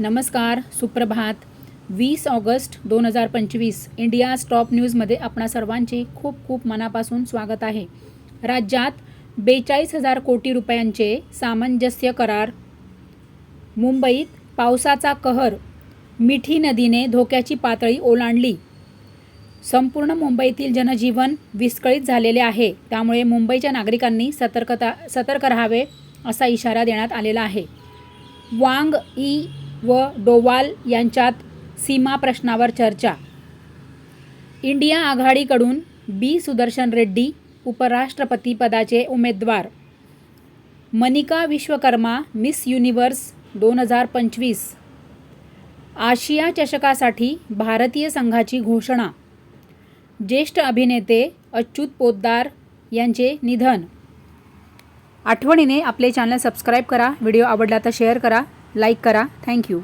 नमस्कार सुप्रभात. वीस ऑगस्ट दोन हजार पंचवीस इंडिया स्टॉप न्यूजमध्ये आपणा सर्वांचे खूप खूप मनापासून स्वागत आहे. राज्यात बेचाळीस हजार कोटी रुपयांचे सामंजस्य करार. मुंबईत पावसाचा कहर. मिठी नदीने धोक्याची पातळी ओलांडली. संपूर्ण मुंबईतील जनजीवन विस्कळीत झालेले आहे. त्यामुळे मुंबईच्या नागरिकांनी सतर्कता सतर्क राहावे असा इशारा देण्यात आलेला आहे. वांग ई व डोवाल यांच्यात सीमा प्रश्नावर चर्चा. इंडिया आघाडीकडून बी. सुदर्शन रेड्डी उपराष्ट्रपती पदाचे उमेदवार. मनिका विश्वकर्मा मिस युनिव्हर्स दोन हजार पंचवीस. आशिया चषकासाठी भारतीय संघाची घोषणा. ज्येष्ठ अभिनेते अच्युत पोद्दार यांचे निधन. आठवणीने आपले चॅनल सबस्क्राईब करा व्हिडिओ आवडला तर शेअर करा. लाईक करा. थँक्यू